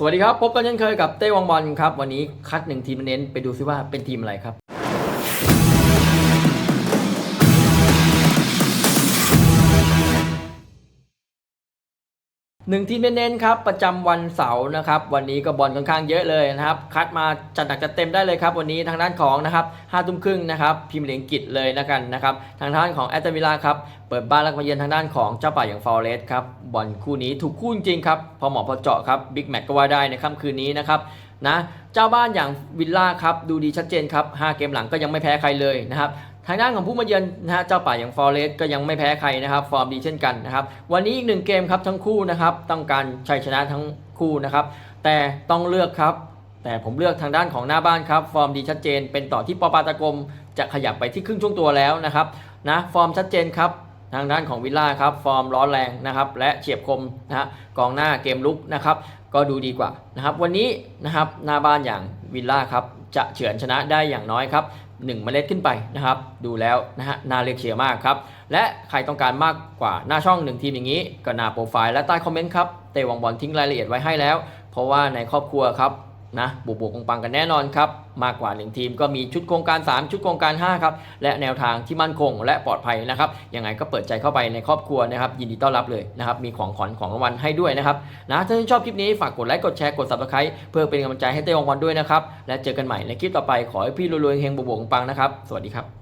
สวัสดีครับ พบกันเช่นเคยกับเต้วังบอลครับ วันนี้คัดหนึ่งทีมเน้นไปดูซิว่าเป็นทีมอะไรครับ หนึ่งที่เน้นๆครับประจำวันเสาร์นะครับวันนี้ก็บอลค่อนข้างเยอะเลยนะครับคัดมาจัดหนักจัดเต็มได้เลยครับวันนี้ทางด้านของนะครับห้าทุ่มครึ่งนะครับพิมพ์เหลียงกิจเลยนะกันนะครับทางด้านของแอตเลติลาครับเปิดบ้านรักมาเยือนทางด้านของเจ้าป่าอย่างฟอร์เรสครับบอลคู่นี้ถูกคู่จริงครับพอเหมาะพอเจาะครับบิ๊กแมตช์ก็ว่าได้ในค่ำคืนนี้นะครับ นะเจ้าบ้านอย่างวิลล่าครับดูดีชัดเจนครับ5เกมหลังก็ยังไม่แพ้ใครเลยนะครับทางด้านของผู้มาเยือนนะฮะเจ้าป่าอย่างฟอร์เรสก็ยังไม่แพ้ใครนะครับ ฟอร์มดีเช่นกันนะครับ วันนี้อีกหนึ่งเกมครับทั้งคู่นะครับ ต้องการชัยชนะทั้งคู่นะครับ แต่ต้องเลือกครับ แต่ผมเลือกทางด้านของหน้าบ้านครับ ฟอร์มดีชัดเจน เป็นต่อที่ปอปาตะกรมจะขยับไปที่ครึ่งช่วงตัวแล้วนะครับนะฟอร์มชัดเจนครับ ทางด้านของวิลล่าครับฟอร์มร้อนแรงนะครับและเฉียบคมนะฮะกองหน้าเกมลุกนะครับก็ดูดีกว่านะครับวันนี้นะครับหน้าบ้านอย่างวิลล่าครับจะเฉือนชนะได้อย่างน้อยครับ1เมล็ดขึ้นไปนะครับ ดูแล้วนะฮะน่าเรียกเชียร์มากครับ และใครต้องการมากกว่าหน้าช่อง1ทีมอย่างนี้ ก็หน้าโปรไฟล์และใต้คอมเมนต์ครับ เตะวังบอลทิ้งรายละเอียดไว้ให้แล้ว เพราะว่าในครอบครัวครับ นะบวกบวกปังๆกันแน่นอนครับ มากกว่า 1 ทีมก็มีชุดโครงการ 3 ชุดโครงการ 5 ครับ และแนวทางที่มั่นคงและปลอดภัยนะครับยังไงก็เปิดใจเข้าไปในครอบครัวนะครับ ยินดีต้อนรับเลยนะครับ มีของขวัญของรางวัลให้ด้วยนะครับนะถ้าท่นชอบคลิปนี้ฝากกดไลค์กดแชร์กด subscribe เพื่อเป็นกำลังใจให้เต้ยองวันด้วยนะครับ และเจอกันใหม่ในคลิปต่อไปขอให้พี่รวยๆเฮงบูบวกปังๆนะครับสวัสดีครับ